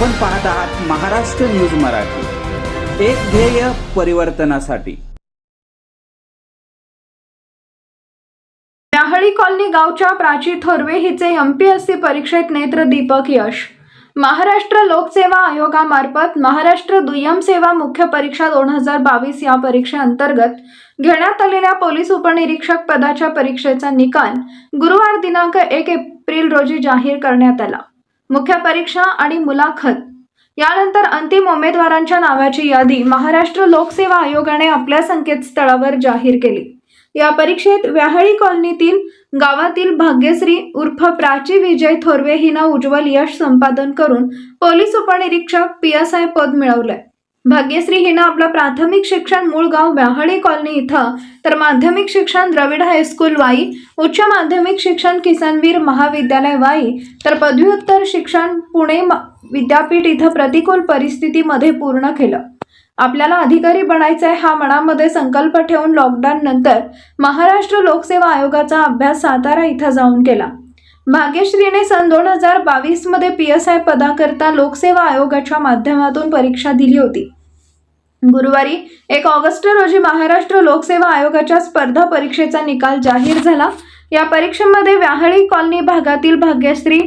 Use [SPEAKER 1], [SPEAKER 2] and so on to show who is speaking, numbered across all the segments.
[SPEAKER 1] पाहत आहात महाराष्ट्र न्यूज मराठी. एक ध्येय परिवर्तनासाठी.
[SPEAKER 2] न्याहळी कॉलनी गावच्या प्राची थोरवे हिचे एमपीएससी परीक्षेत नेत्र दीपक यश. महाराष्ट्र लोकसेवा आयोगामार्फत महाराष्ट्र दुय्यम सेवा मुख्य परीक्षा दोन हजार बावीस या परीक्षेअंतर्गत घेण्यात आलेल्या पोलीस उपनिरीक्षक पदाच्या परीक्षेचा निकाल गुरुवार दिनांक एक एप्रिल रोजी जाहीर करण्यात आला. मुख्य परीक्षा आणि मुलाखत. यानंतर अंतिम उमेदवारांच्या नावाची यादी महाराष्ट्र लोकसेवा आयोगाने आपल्या संकेतस्थळावर जाहीर केली. या परीक्षेत व्याहळी कॉलनीतील गावातील भाग्यश्री उर्फ प्राची विजय थोरवे हिनं उज्ज्वल यश संपादन करून पोलीस उपनिरीक्षक पी एस आय पद मिळवलंय. भाग्यश्री हिनं आपलं प्राथमिक शिक्षण मूळ गाव व्याहळी कॉलनी इथं तर माध्यमिक शिक्षण द्रविड हायस्कूल वाई उच्च माध्यमिक शिक्षण किसनवीर महाविद्यालय वाई तर पदव्युत्तर शिक्षण पुणे विद्यापीठ इथं प्रतिकूल परिस्थितीमध्ये पूर्ण केलं. आपल्याला अधिकारी बनायचं आहे हा मनामध्ये संकल्प ठेवून लॉकडाऊन नंतर महाराष्ट्र लोकसेवा आयोगाचा अभ्यास सातारा इथं जाऊन केला. भाग्यश्रीने सन दोन हजार बावीसमध्ये पी एस आय पदाकरता लोकसेवा आयोगाच्या माध्यमातून परीक्षा दिली होती. गुरुवारी एक ऑगस्ट रोजी महाराष्ट्र लोकसेवा आयोगाच्या स्पर्धा परीक्षेचा निकाल जाहीर झाला. या परीक्षेमध्ये व्याहळी कॉलनी भागातील भाग्यश्री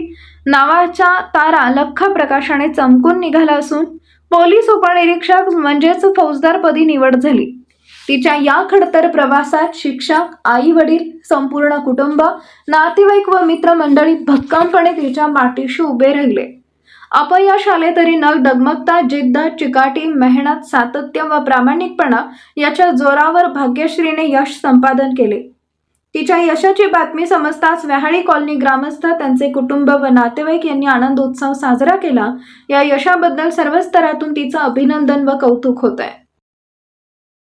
[SPEAKER 2] नावाच्या तारा लख प्रकाशाने चमकून निघाला असून पोलीस उपनिरीक्षक म्हणजेच फौजदारपदी निवड झाली. तिच्या या खडतर प्रवासात शिक्षक आई वडील संपूर्ण कुटुंब नातेवाईक व मित्रमंडळी भक्कमपणे तिच्या पाठीशी उभे राहिले. अपयश आले तरी न डगमगता जिद्द चिकाटी मेहनत सातत्य व प्रामाणिकपणा याच्या जोरावर भाग्यश्रीने यश संपादन केले. तिच्या यशाची बातमी समजताच व्याहाळी कॉलनी ग्रामस्थ त्यांचे कुटुंब व नातेवाईक यांनी आनंदोत्सव साजरा केला. या यशाबद्दल सर्व स्तरातून तिचं अभिनंदन व कौतुक होत आहे